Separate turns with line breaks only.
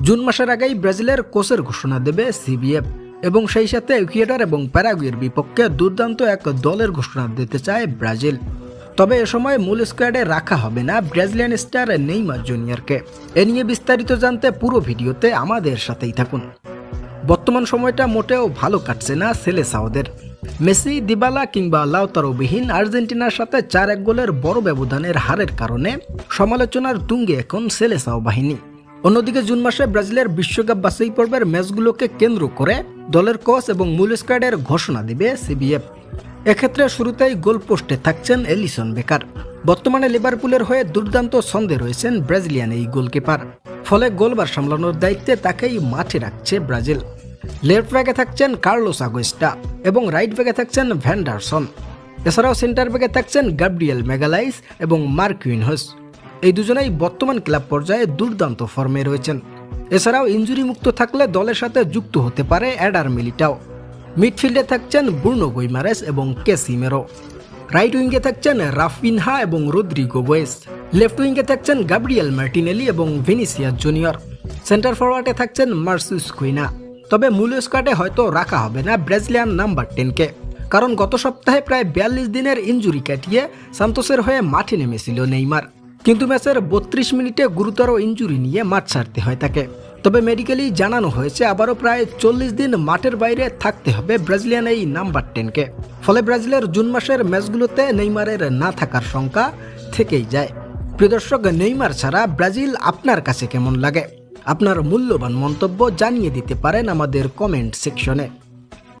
June মাসের আগেই ব্রাজিলের কোচের ঘোষণা দেবে সিবিএফ। এবং সেই সাথে ইকুয়েডর এবং প্যারাগুয়ের বিপক্ষে দুর্দান্ত এক দলের ঘোষণা দিতে চায় ব্রাজিল। তবে এ সময় মূল স্কোয়াডে রাখা হবে না ব্রাজিলিয়ান স্টার নেইমার জুনিয়রকে। এ নিয়ে বিস্তারিত জানতে পুরো ভিডিওতে আমাদের সাথেই থাকুন। বর্তমান সময়টা মোটেও ভালো কাটছে না সেলেসাওদের মেসি, দিবালা কিংবা লাউতারোবিহীন আর্জেন্টিনার সাথে চার এক গোলের বড় ব্যবধানের হারের কারণে সমালোচনার তুঙ্গে এখন সেলেসাও বাহিনী। অন্যদিকে জুন মাসে ব্রাজিলের বিশ্বকাপ বাছাই পর্বের ম্যাচগুলোকে কেন্দ্র করে দলের কোচ এবং মূল স্কোয়াডের ঘোষণা দিবে সিবিএফ। এক্ষেত্রে শুরুতেই গোল পোস্টে থাকছেন এলিসন বেকার। বর্তমানে লিভারপুলের হয়ে দুর্দান্ত ছন্দে রয়েছেন ব্রাজিলিয়ান এই গোলকিপার। ফলে গোলবার সামলানোর দায়িত্বে তাকেই মাঠে রাখছে ব্রাজিল। লেফট ব্যাগে থাকছেন কার্লোস আগোস্টা এবং রাইট ব্যাগে থাকছেন ভ্যান্ডারসন এছাড়াও সেন্টার ব্যাগে থাকছেন গাব্রিয়েল মেগালাইস এবং মার্কুইনহস এই দুজনেই বর্তমান ক্লাব পর্যায়ে দুর্দান্ত ফর্মে রয়েছেন। এছাড়াও ইঞ্জুরি মুক্ত থাকলে দলের সাথে যুক্ত হতে পারে অ্যাডার মিলিটাও। মিডফিল্ডে থাকছেন বুর্নো গুইমারেস এবং কেসিমেরো রাইট উইঙ্গে থাকছেন রাফিনহা এবং রদ্রিগো ওয়েস লেফট উইঙ্গে থাকছেন গাব্রিয়েল মার্টিনেলি এবং ভিনিসিয়া জুনিয়র। সেন্টার ফরওয়ার্ডে থাকছেন মার্সুস কুইনা। তবে মূল স্কোয়াডে হয়তো রাখা হবে না ব্রাজিলিয়ান নাম্বার টেনকে। কারণ গত সপ্তাহে প্রায় বিয়াল্লিশ দিনের ইঞ্জুরি কাটিয়ে সান্তোসের হয়ে মাঠে নেমেছিল নেইমার। কিন্তু ম্যাচের বত্রিশ মিনিটে গুরুতর ইঞ্জুরি নিয়ে মাঠ ছাড়তে হয় তাকে। তবে মেডিকেলি জানানো হয়েছে, আবারও প্রায় চল্লিশ দিন মাঠের বাইরে থাকতে হবে ব্রাজিলিয়ান এই নাম্বার টেনকে। ফলে ব্রাজিলের জুন মাসের ম্যাচগুলোতে নেইমারের না থাকার সংখ্যা থেকেই যায়। প্রিয় দর্শক, নেইমার ছাড়া ব্রাজিল আপনার কাছে কেমন লাগে? আপনার মূল্যবান মন্তব্য জানিয়ে দিতে পারেন আমাদের কমেন্ট সেকশনে